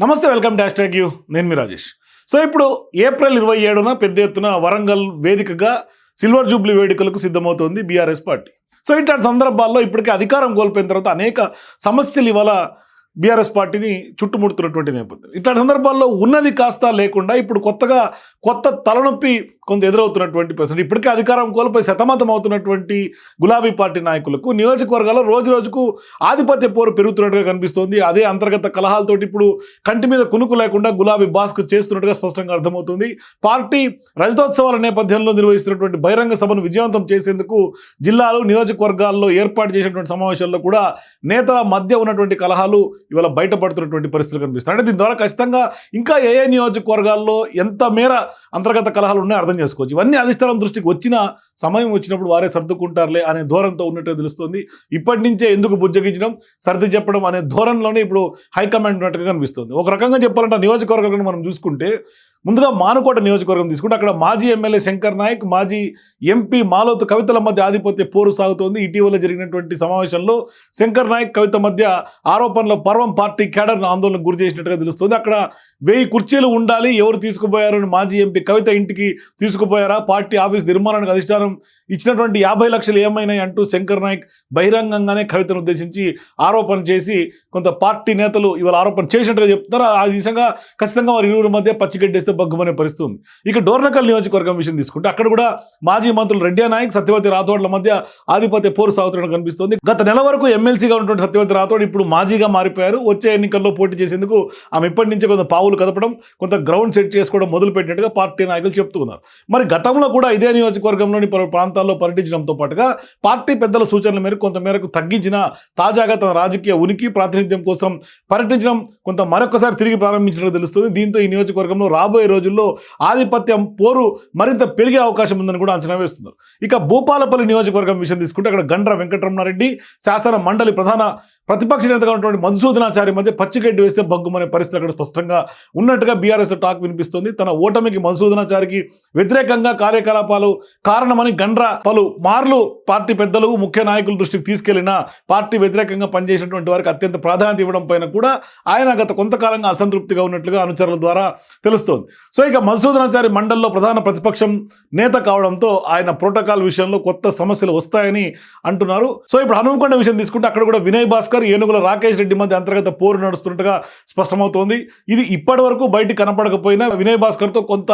నమస్తే welcome dash tax you. నేను మీ రాజేష్. సో ఇప్పుడు ఏప్రిల్ ఇరవై ఏడున పెద్ద ఎత్తున వరంగల్ వేదికగా సిల్వర్ జూబ్లీ వేడుకలకు సిద్ధమవుతోంది బీఆర్ఎస్ పార్టీ. సో ఇట్లాంటి సందర్భాల్లో ఇప్పటికే అధికారం కోల్పోయిన తర్వాత అనేక సమస్యలు ఇవాళ బీఆర్ఎస్ పార్టీని చుట్టుముడుతున్నటువంటి నేపథ్యం. ఇట్లాంటి సందర్భాల్లో ఉన్నది కాస్త లేకుండా ఇప్పుడు కొత్తగా కొత్త తలనొప్పి కొంత ఎదురవుతున్నటువంటి పరిస్థితి ఇప్పటికే అధికారం కోల్పోయి శతమతం అవుతున్నటువంటి గులాబీ పార్టీ నాయకులకు నియోజకవర్గాల్లో రోజు రోజుకు ఆధిపత్య పోరు పెరుగుతున్నట్టుగా కనిపిస్తోంది. అదే అంతర్గత కలహాలతోటి ఇప్పుడు కంటి మీద కునుకు లేకుండా గులాబీ బాస్క్ చేస్తున్నట్టుగా స్పష్టంగా అర్థమవుతుంది. పార్టీ రజతోత్సవాల నేపథ్యంలో నిర్వహిస్తున్నటువంటి బహిరంగ సభను విజయవంతం చేసేందుకు జిల్లాలు నియోజకవర్గాల్లో ఏర్పాటు చేసినటువంటి సమావేశాల్లో కూడా నేతల మధ్య ఉన్నటువంటి కలహాలు ఇవాళ బయటపడుతున్నటువంటి పరిస్థితులు కనిపిస్తున్నాయి. అంటే దీని ద్వారా ఖచ్చితంగా ఇంకా ఏ ఏ నియోజకవర్గాల్లో ఎంత మేర అంతర్గత కలహాలు ఉన్నాయో అర్థం చేసుకోవచ్చు. ఇవన్నీ అధిష్టానం దృష్టికి వచ్చిన సమయం వచ్చినప్పుడు వారే సర్దుకుంటారులే అనే ధోరణితో ఉన్నట్టు తెలుస్తుంది. ఇప్పటి నుంచే ఎందుకు బుజ్జగించడం సర్ది చెప్పడం అనే ధోరణిలోనే ఇప్పుడు హైకమాండ్ ఉన్నట్టుగా కనిపిస్తుంది. ఒక రకంగా చెప్పాలంటే నియోజకవర్గాలను మనం చూసుకుంటే ముందుగా మానుకోట నియోజకవర్గం తీసుకుంటే అక్కడ మాజీ ఎమ్మెల్యే శంకర్ నాయక్ మాజీ ఎంపీ మాలోత్ కవితల మధ్య ఆధిపత్య పోరు సాగుతోంది. ఇటీవల జరిగినటువంటి సమావేశంలో శంకర్ నాయక్ కవిత మధ్య ఆరోపణల పర్వం పార్టీ కేడర్ను ఆందోళనకు గురి చేసినట్టుగా తెలుస్తుంది. అక్కడ వెయ్యి కుర్చీలు ఉండాలి ఎవరు తీసుకుపోయారు అని మాజీ ఎంపీ కవిత ఇంటికి తీసుకుపోయారా? పార్టీ ఆఫీస్ నిర్మాణానికి అధిష్టానం ఇచ్చినటువంటి యాభై లక్షలు ఏమైనాయి అంటూ శంకర్ నాయక్ బహిరంగంగానే కవితను ఉద్దేశించి ఆరోపణ చేసి కొంత పార్టీ నేతలు ఇవాళ ఆరోపణ చేసినట్టుగా చెప్తున్నారు. ఆ దిశగా ఖచ్చితంగా వారి ఇరువురి మధ్య పచ్చిగడ్డేస్తే బగ్గుమనే పరిస్థితి ఉంది. ఇక డోర్నకల్ నియోజకవర్గం విషయం తీసుకుంటే అక్కడ కూడా మాజీ మంత్రులు రెడ్డి నాయక్ సత్యవతి రాథోడ్ల మధ్య ఆధిపత్య పోరు సాగుతున్నట్టు కనిపిస్తుంది. గత నెల వరకు ఎమ్మెల్సీగా ఉన్నటువంటి సత్యవతి రాథోడ్ ఇప్పుడు మాజీగా మారిపోయారు. వచ్చే ఎన్నికల్లో పోటీ చేసేందుకు ఆమె ఇప్పటి నుంచే కొంత పావులు కదపడం కొంత గ్రౌండ్ సెట్ చేసుకోవడం మొదలుపెట్టినట్టుగా పార్టీ నాయకులు చెప్తున్నారు. మరి గతంలో కూడా ఇదే నియోజకవర్గంలోని పలు ప్రాంతాల్లో పర్యటించడంతో పాటుగా పార్టీ పెద్దల సూచనల మేరకు కొంత మేరకు తగ్గించిన తాజాగా తన రాజకీయ ఉనికి ప్రాతినిధ్యం కోసం పర్యటించడం కొంత మరొకసారి తిరిగి ప్రారంభించినట్టు తెలుస్తుంది. దీంతో ఈ నియోజకవర్గంలో రాబోయే రోజుల్లో ఆధిపత్యం పోరు మరింత పెరిగే అవకాశం ఉందని కూడా అంచనా వేస్తున్నారు. ఇక భూపాలపల్లి నియోజకవర్గం విషయం తీసుకుంటే అక్కడ గండ్ర వెంకటరమణారెడ్డి శాసన మండలి ప్రధాన ప్రతిపక్ష నేతగా ఉన్నటువంటి మధుసూదనాచారి మధ్య పచ్చిగడ్డి వేస్తే బగ్గుమనే పరిస్థితి అక్కడ స్పష్టంగా ఉన్నట్టుగా బీఆర్ఎస్లో టాక్ వినిపిస్తుంది. తన ఓటమికి మధుసూదనాచారికి వ్యతిరేకంగా కార్యకలాపాలు కారణమని గండ్ర పలు మార్లు పార్టీ పెద్దలు ముఖ్య నాయకుల దృష్టికి తీసుకెళ్ళిన పార్టీ వ్యతిరేకంగా పనిచేసినటువంటి వారికి అత్యంత ప్రాధాన్యత ఇవ్వడం పైన కూడా ఆయన గత కొంతకాలంగా అసంతృప్తిగా ఉన్నట్లుగా అనుచరుల ద్వారా తెలుస్తోంది. సో ఇక మధుసూదనాచారి మండల్లో ప్రధాన ప్రతిపక్షం నేత కావడంతో ఆయన ప్రోటోకాల్ విషయంలో కొత్త సమస్యలు వస్తాయని అంటున్నారు. సో ఇప్పుడు హనుమకొండ విషయం తీసుకుంటే అక్కడ కూడా వినయ్ భాస్కర్ ఏనుగుల రాకేష్ రెడ్డి మధ్య అంతర్గత పోరు నడుస్తున్నట్టుగా స్పష్టమవుతోంది. ఇది ఇప్పటి వరకు బయటికి కనపడకపోయినా వినయ్ భాస్కర్తో కొంత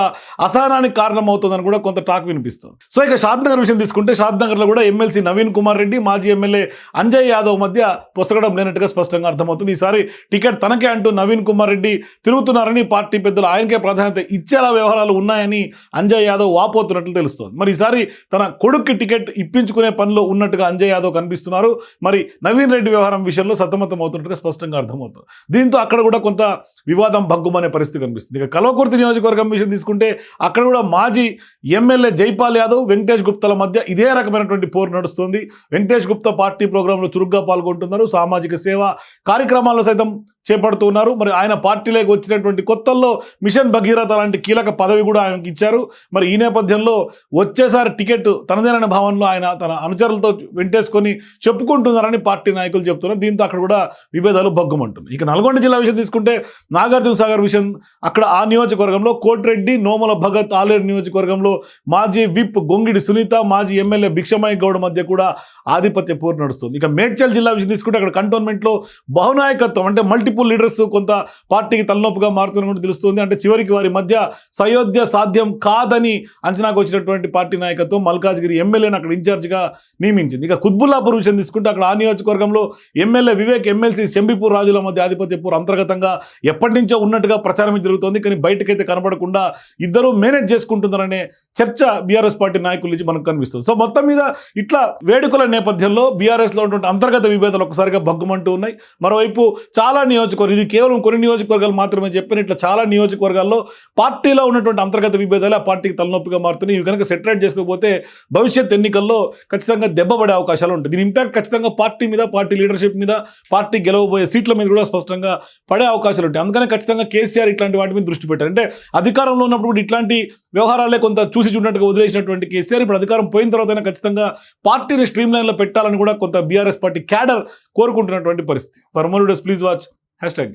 అసహనానికి కారణమవుతుందని కూడా కొంత టాక్ వినిపిస్తుంది. సో ఇక షాద్నగర్ విషయం తీసుకుంటే షాద్నగర్లో కూడా ఎమ్మెల్సీ నవీన్ కుమార్ రెడ్డి మాజీ ఎమ్మెల్యే అంజయ్ యాదవ్ మధ్య పొసగడం లేనట్టుగా స్పష్టంగా అర్థమవుతుంది. ఈసారి టికెట్ తనకే అంటూ నవీన్ కుమార్ రెడ్డి తిరుగుతున్నారని పార్టీ పెద్దలు ఆయనకే ప్రాధాన్యత ఇచ్చేలా వ్యవహారాలు ఉన్నాయని అంజయ్ యాదవ్ వాపోతున్నట్లు తెలుస్తోంది. మరి ఈసారి తన కొడుక్కి టికెట్ ఇప్పించుకునే పనిలో ఉన్నట్టుగా అంజయ్ యాదవ్ కనిపిస్తున్నారు. మరి నవీన్ రెడ్డి వ్యవహారం విషయంలో సతమతం అవుతున్నట్టుగా స్పష్టంగా అర్థమవుతుంది. దీంతో అక్కడ కూడా కొంత వివాదం భగ్గుమనే పరిస్థితి కనిపిస్తుంది. ఇక కల్వకుర్తి నియోజకవర్గం విషయం తీసుకుంటే అక్కడ కూడా మాజీ ఎమ్మెల్యే జైపాల్ యాదవ్ వెంకటేష్ గుప్తల మధ్య ఇదే రకమైనటువంటి పోరు నడుస్తుంది. వెంకటేష్ గుప్తా పార్టీ ప్రోగ్రాంలో చురుగ్గా పాల్గొంటున్నారు. సామాజిక సేవ కార్యక్రమాల్లో సైతం చేపడుతున్నారు. మరి ఆయన పార్టీలోకి వచ్చినటువంటి కొత్తల్లో మిషన్ భగీరథ లాంటి కీలక పదవి కూడా ఆయనకి ఇచ్చారు. మరి ఈ నేపథ్యంలో వచ్చేసారి టికెట్ తనదేనని భావనలో ఆయన తన అనుచరులతో వెంటేసుకొని చెప్పుకుంటున్నారని పార్టీ నాయకులు చెప్తున్నారు. దీంతో అక్కడ కూడా విభేదాలు భగ్గుమంటున్నాయి. ఇక నల్గొండ జిల్లా విషయం తీసుకుంటే నాగార్జున సాగర్ విషయం అక్కడ ఆ నియోజకవర్గంలో కోటిరెడ్డి నోమల భగత్ ఆలేరు నియోజకవర్గంలో మాజీ విప్ గొంగిడి సునీత మాజీ ఎమ్మెల్యే భిక్షమయ్య గౌడ్ మధ్య కూడా ఆధిపత్య పోరు నడుస్తుంది. ఇక మేడ్చల్ జిల్లా విషయం తీసుకుంటే అక్కడ కంటోన్మెంట్లో బహునాయకత్వం అంటే మల్టీ మల్టిపుల్ లీడర్స్ కొంత పార్టీకి తలనొప్పిగా మారుతున్నట్టు తెలుస్తుంది. అంటే చివరికి వారి మధ్య సయోధ్య సాధ్యం కాదని అంచనాకు వచ్చినటువంటి పార్టీ నాయకత్వం మల్కాజ్గిరి ఎమ్మెల్యేని అక్కడ ఇన్ఛార్జిగా నియమించింది. ఇక కుత్బుల్లాపూర్ విషయం తీసుకుంటే అక్కడ ఆ నియోజకవర్గంలో ఎమ్మెల్యే వివేక్ ఎమ్మెల్సీ శంబిపూర్ రాజుల మధ్య ఆధిపత్యపూర్ అంతర్గతంగా ఎప్పటి నుంచో ఉన్నట్టుగా ప్రచారం జరుగుతోంది. కానీ బయటకైతే కనబడకుండా ఇద్దరు మేనేజ్ చేసుకుంటున్నారనే చర్చ బీఆర్ఎస్ పార్టీ నాయకుల నుంచి మనకు కనిపిస్తుంది. సో మొత్తం మీద ఇట్లా వేడుకల నేపథ్యంలో బీఆర్ఎస్లో ఉన్నటువంటి అంతర్గత విభేదాలు ఒకసారిగా భగ్గుమంటూ ఉన్నాయి. మరోవైపు చాలా నియోజకవర్గం ఇది కేవలం కొన్ని నియోజకవర్గాలు మాత్రమే చెప్పిన ఇట్లా చాలా నియోజకవర్గాల్లో పార్టీలో ఉన్నటువంటి అంతర్గత విభేదాలు ఆ పార్టీకి తలనొప్పిగా మారుతున్నాయి. ఇవి కనుక సెటరేట్ చేసుకోకపోతే భవిష్యత్ ఎన్నికల్లో ఖచ్చితంగా దెబ్బపడే అవకాశాలు ఉంటాయి. దీని ఇంపాక్ట్ ఖచ్చితంగా పార్టీ మీద పార్టీ లీడర్షిప్ మీద పార్టీ గెలవబోయే సీట్ల మీద కూడా స్పష్టంగా పడే అవకాశాలు ఉంటాయి. అందుకనే ఖచ్చితంగా కేసీఆర్ ఇట్లాంటి వాటి మీద దృష్టి పెట్టారు. అంటే అధికారంలో ఉన్నప్పుడు కూడా ఇట్లాంటి వ్యవహారాలే కొంత చూసి చూడనట్టుగా వదిలేసినటువంటి కేసీఆర్ ఇప్పుడు అధికారం పోయిన తర్వాత ఖచ్చితంగా పార్టీని స్ట్రీమ్ లైన్లో పెట్టాలని కూడా కొంత బీఆర్ఎస్ పార్టీ క్యాడర్ కోరుకుంటున్నటువంటి పరిస్థితి. For more please watch hashtag